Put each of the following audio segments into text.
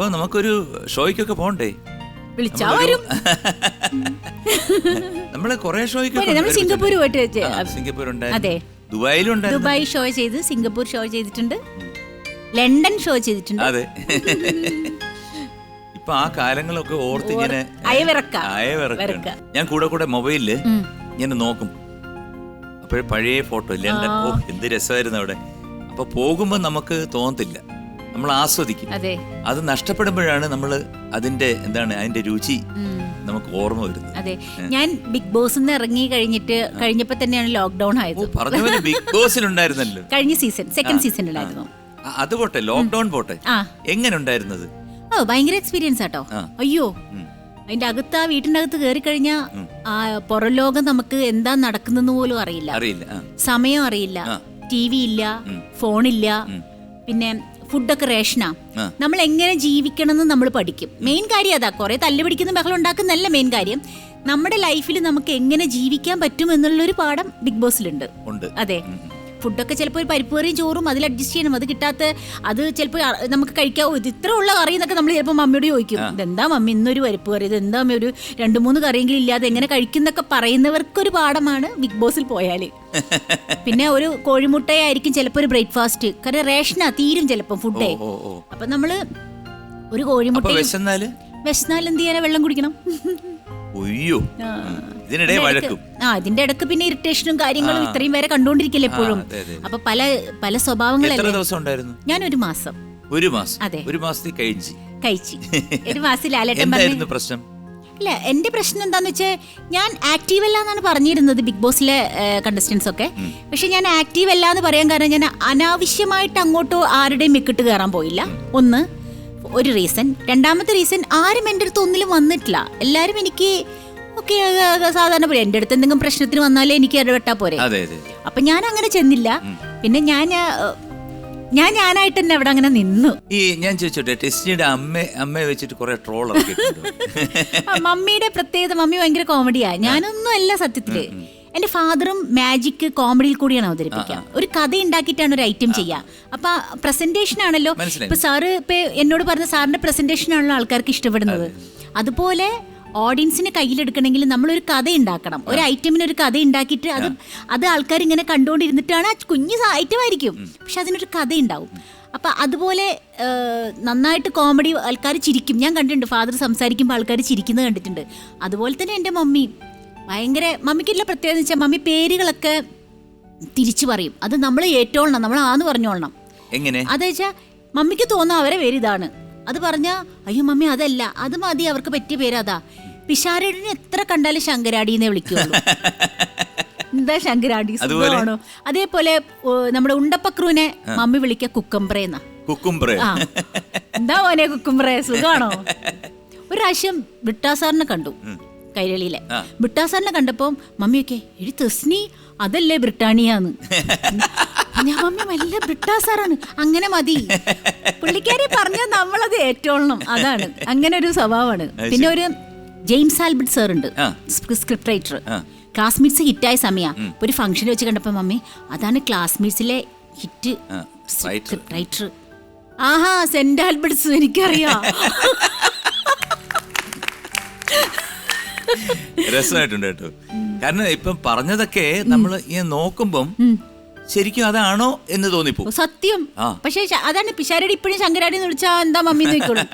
അപ്പൊ നമുക്കൊരു ഷോയ്ക്കൊക്കെ പോണ്ടേ? വിളിച്ചാ വരും. നമ്മൾ കൊറേ നമ്മൾ ഒരുമിച്ച് സിംഗപ്പൂർ പോയിട്ട് സിംഗപ്പൂർ അതെ. ദുബായിലും ദുബായ് ഷോ ചെയ്ത് സിംഗപ്പൂർ ഷോ ചെയ്തിട്ടുണ്ട്. ലണ്ടൻ ഷോ ചെയ്തിട്ടുണ്ട്. അതെ. ഇപ്പൊ ആ കാലങ്ങളൊക്കെ ഓർത്ത് ഇങ്ങനെ അയവിറക്ക. ഞാൻ കൂടെ കൂടെ മൊബൈലിൽ ഇങ്ങനെ നോക്കും. അപ്പോഴേ പഴയ ഫോട്ടോ ലണ്ടൻ ഓ എന്ത് രസമായിരുന്നു അവിടെ. അപ്പൊ പോകുമ്പോ നമുക്ക് തോന്നത്തില്ല. നമ്മൾ ആസ്വദിക്കും അതെ. നഷ്ടപ്പെടുമ്പോഴാണ് നമ്മൾ അതിന്റെ എന്താണ് അതിന്റെ രുചി നമുക്ക് ഓർമ്മ വരുന്നത്. അതെ. ഞാൻ ബിഗ് ബോസ് ഇറങ്ങി കഴിഞ്ഞിട്ട് കഴിഞ്ഞപ്പോ തന്നെയാണ് ലോക്ക്ഡൌൺ ആയത്. പറഞ്ഞ ബിഗ് ബോസിലുണ്ടായിരുന്നല്ലോ കഴിഞ്ഞ സീസൺ സെക്കൻഡ് സീസണിലായിരുന്നു. അത് പോട്ടെ ലോക്ക്ഡൌൺ പോട്ടെ. എങ്ങനെ ഉണ്ടായിരുന്നത് ഓ ഭയങ്കര എക്സ്പീരിയൻസ് ആട്ടോ. അയ്യോ. അതിന്റെ അകത്ത് ആ വീട്ടിന്റെ അകത്ത് കയറി കഴിഞ്ഞാൽ പുറം ലോകം നമുക്ക് എന്താ നടക്കുന്നെന്ന് പോലും അറിയില്ല. അറിയില്ല. സമയം അറിയില്ല. ടി വി ഇല്ല ഫോണില്ല. പിന്നെ ഫുഡൊക്കെ റേഷനാ. നമ്മൾ എങ്ങനെ ജീവിക്കണം എന്ന് നമ്മൾ പഠിക്കും. മെയിൻ കാര്യം അതാ കുറെ തല്ല് പിടിക്കുന്ന ബഹളം ഉണ്ടാക്കുന്നല്ല മെയിൻ കാര്യം. നമ്മുടെ ലൈഫിൽ നമുക്ക് എങ്ങനെ ജീവിക്കാൻ പറ്റും എന്നുള്ളൊരു പാഠം ബിഗ് ബോസിലുണ്ട്. അതെ. ഫുഡൊക്കെ ചിലപ്പോൾ ഒരു പരിപ്പ് കറിയും ചോറും അതിൽ അഡ്ജസ്റ്റ് ചെയ്യണം. അത് കിട്ടാത്ത അത് ചിലപ്പോൾ നമുക്ക് കഴിക്കാവോ ഇത് ഇത്ര ഉള്ള കറി എന്നൊക്കെ നമ്മൾ ചിലപ്പോൾ മമ്മിയോട് ചോദിക്കും. ഇതെന്താ മമ്മി ഇന്നൊരു പരിപ്പ് കറി? ഇത് എന്താ മമ്മി ഒരു രണ്ട് മൂന്ന് കറിയെങ്കിലും ഇല്ലാതെ എങ്ങനെ കഴിക്കുന്നൊക്കെ പറയുന്നവർക്കൊരു പാഠമാണ് ബിഗ് ബോസിൽ പോയാൽ പിന്നെ ഒരു കോഴിമുട്ടയായിരിക്കും ചിലപ്പോൾ ഒരു ബ്രേക്ക്ഫാസ്റ്റ്. കാരണം റേഷനാ തീരും ചിലപ്പോൾ ഫുഡേ. അപ്പം നമ്മൾ ഒരു കോഴിമുട്ട വിശന്നാൽ എന്ത് ചെയ്യാനാ വെള്ളം കുടിക്കണം? ഒയ്യോ ഉം. ഇതിനിടെ വഴക്കും. ആ ഇതിന്റെ ഇടയ്ക്ക് പിന്നെ ഇറിറ്റേഷനും കാര്യങ്ങളും ഇത്രയും വരെ കണ്ടോണ്ടിരിക്കില്ല എപ്പോഴും. അപ്പൊ പല പല സ്വഭാവങ്ങളല്ലേ? ദിവസം ഉണ്ടായിരുന്നു? ഞാൻ ഒരു മാസം. ഒരു മാസം. അതെ. ഒരു മാസത്തിൽ കഴിച്ചു കഴിച്ചു ഒരു മാസം ലാലേട്ടൻ എന്തായിരുന്നു പറഞ്ഞു പ്രശ്നം? അല്ല എന്റെ പ്രശ്നം എന്താന്ന് വെച്ചാൽ ഞാൻ ആക്റ്റീവ് അല്ല എന്നാണ് പറഞ്ഞിരുന്നത് ബിഗ് ബോസിലെ കണ്ടസ്റ്റൻസ് ഒക്കെ. പക്ഷെ ഞാൻ ആക്റ്റീവ് അല്ല എന്ന് പറയാൻ കാരണം ഞാൻ അനാവശ്യമായിട്ട് അങ്ങോട്ടോ ആരുടെയും മിക്കിട്ട് കയറാൻ പോയില്ല. ഒന്ന് ഒരു റീസൺ രണ്ടാമത്തെ റീസൺ ആരും എന്റെ അടുത്ത് ഒന്നിലും വന്നിട്ടില്ല. എല്ലാവരും എനിക്ക് ഓക്കെ സാധാരണ പോലെ എന്റെ അടുത്ത് എന്തെങ്കിലും പ്രശ്നത്തിന് വന്നാലേ എനിക്ക് ഇടപെട്ടാ പോരെ. അപ്പൊ ഞാൻ അങ്ങനെ ചെന്നില്ല. പിന്നെ ഞാൻ ഞാൻ ഞാനായിട്ട് തന്നെ അവിടെ അങ്ങനെ നിന്നു. ഈ ഞാൻ ചോദിച്ചോട്ടെ ടെസ്റ്റിയുടെ അമ്മ അമ്മയെ വെച്ചിട്ട് കുറെ ട്രോൾ മമ്മിയുടെ പ്രത്യേകത മമ്മി ഭയങ്കര കോമഡിയാ ഞാനൊന്നും അല്ല സത്യത്തിൽ. എന്റെ ഫാദറും മാജിക് കോമഡിയിൽ കൂടിയാണ് അവതരിപ്പിക്കുക. ഒരു കഥ ഉണ്ടാക്കിയിട്ടാണ് ഒരു ഐറ്റം ചെയ്യുക. അപ്പൊ പ്രസന്റേഷൻ ആണല്ലോ. ഇപ്പൊ സാറ് ഇപ്പൊ എന്നോട് പറഞ്ഞ സാറിന്റെ പ്രസന്റേഷൻ ആണല്ലോ ആൾക്കാർക്ക് ഇഷ്ടപ്പെടുന്നത്. അതുപോലെ ഓഡിയൻസിന് കയ്യിലെടുക്കണമെങ്കിൽ നമ്മളൊരു കഥ ഉണ്ടാക്കണം. ഒരു ഐറ്റമിന് ഒരു കഥ ഉണ്ടാക്കിയിട്ട് അത് അത് ആൾക്കാർ ഇങ്ങനെ കണ്ടുകൊണ്ടിരുന്നിട്ടാണ് ആ കുഞ്ഞു ഐറ്റം ആയിരിക്കും പക്ഷെ അതിനൊരു കഥ ഉണ്ടാവും. അപ്പൊ അതുപോലെ നന്നായിട്ട് കോമഡി ആൾക്കാർ ചിരിക്കും. ഞാൻ കണ്ടിട്ടുണ്ട് ഫാദർ സംസാരിക്കുമ്പോൾ ആൾക്കാർ ചിരിക്കുന്നത് കണ്ടിട്ടുണ്ട്. അതുപോലെ തന്നെ എന്റെ മമ്മി. ഭയങ്കര മമ്മിക്കുള്ള പ്രത്യേകത എന്ന് വെച്ചാൽ മമ്മി പേരുകളൊക്കെ തിരിച്ചു പറയും. അത് നമ്മൾ ഏറ്റോളണം നമ്മൾ ആന്ന് പറഞ്ഞോളണം എങ്ങനെ? അത് വെച്ചാൽ മമ്മിക്ക് തോന്നുന്ന അവരെ പേര് ഇതാണ്. അത് പറഞ്ഞാൽ അയ്യോ മമ്മി അതല്ല. അത് മതി അവർക്ക് പറ്റിയ പേര് അതാ. പിഷാരടിനെ എത്ര കണ്ടാലും ശങ്കരാടി എന്നേ വിളിക്കുള്ളൂ. എന്താ ശങ്കരാടി? അതുപോലെ? സുഖമാണോ? അതേപോലെ നമ്മുടെ ഉണ്ടപ്പക്രുവിനെ മമ്മി വിളിക്ക കുക്കംബ്രേന്ന കുക്കുംബ്രേ. എന്താ മോനെ കുക്കുംബ്രേ? സുഖമാണോ? ഒരു പ്രാവശ്യം വിട്ടാസാറിനെ കണ്ടു. കൈരളിയിലെ. ബിട്ടാസാറിനെ കണ്ടപ്പോൾ മമ്മിയൊക്കെ എടി തെസ്നി അതല്ലേ ബ്രിട്ടാനിയാന്ന്? ഞാൻ മമ്മി നല്ല ബ്രിട്ടാസാറാണ്. അങ്ങനെ മതി. പുള്ളിക്കാരി പറഞ്ഞാൽ നമ്മളത് ഏറ്റോളണം. അതാണ്. അങ്ങനെ ഒരു സ്വഭാവമാണ്. പിന്നെ ഒരു ജെയിംസ് ആൽബർട്ട് സാർ ഉണ്ട്. Script writer. ക്ലാസ്മേറ്റ്സ് ഹിറ്റായ സമയ. ഒരു ഫംഗ്ഷൻ വെച്ച് കണ്ടപ്പോ മമ്മി അതാണ് ക്ലാസ്മേറ്റ്സിലെ ഹിറ്റ് റൈറ്റർ ആഹാ സെന്റ് ആൽബർട്ട്സ് എനിക്കറിയാം. രസമായിട്ടുണ്ട് കേട്ടോ. കാരണം ഇപ്പം പറഞ്ഞതൊക്കെ നമ്മൾ ഇങ്ങനെ നോക്കുമ്പം ശരിക്കും അതാണോ എന്ന് തോന്നിപ്പോ. സത്യം. പക്ഷേ അതാണ് പിഷാരടി ഇപ്പോഴും ശങ്കരാടി എന്ന് വിളിച്ചാ എന്താ മമ്മി എന്ന് ചോദിക്കുള്ളൂ.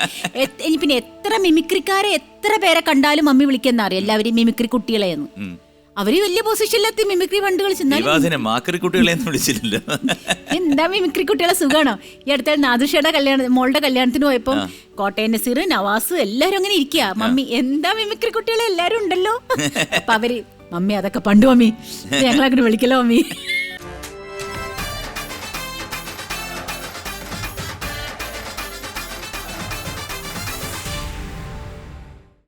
പിന്നെ എത്ര മിമിക്രിക്കാരെ എത്ര പേരെ കണ്ടാലും മമ്മി വിളിക്കുന്ന അറിയാം. എല്ലാവരും മിമിക്രി കുട്ടികളെ എന്ന് ഉം. അവർ വലിയ പൊസിഷനിലെത്തി മിമിക്രി ഫണ്ട് കളിച്ചെന്നാലും മാക്കറി കുട്ടികളെ വിളിച്ചില്ലല്ലോ എന്താ മിമിക്രി കുട്ടികളെ സുഖാണോ? ഈ അടുത്ത നാദുഷയുടെ കല്യാണ മോളുടെ കല്യാണത്തിന് പോയപ്പോ കോട്ടയം നസീർ നവാസ് എല്ലാരും അങ്ങനെ ഇരിക്കുക മമ്മി എന്താ മിമിക്രി കുട്ടികളെ? എല്ലാരും ഉണ്ടല്ലോ. അപ്പൊ അവർ മമ്മി അതൊക്കെ പണ്ട് മമ്മി. ഞങ്ങളങ്ങോട്ട് വിളിക്കലോ മമ്മി.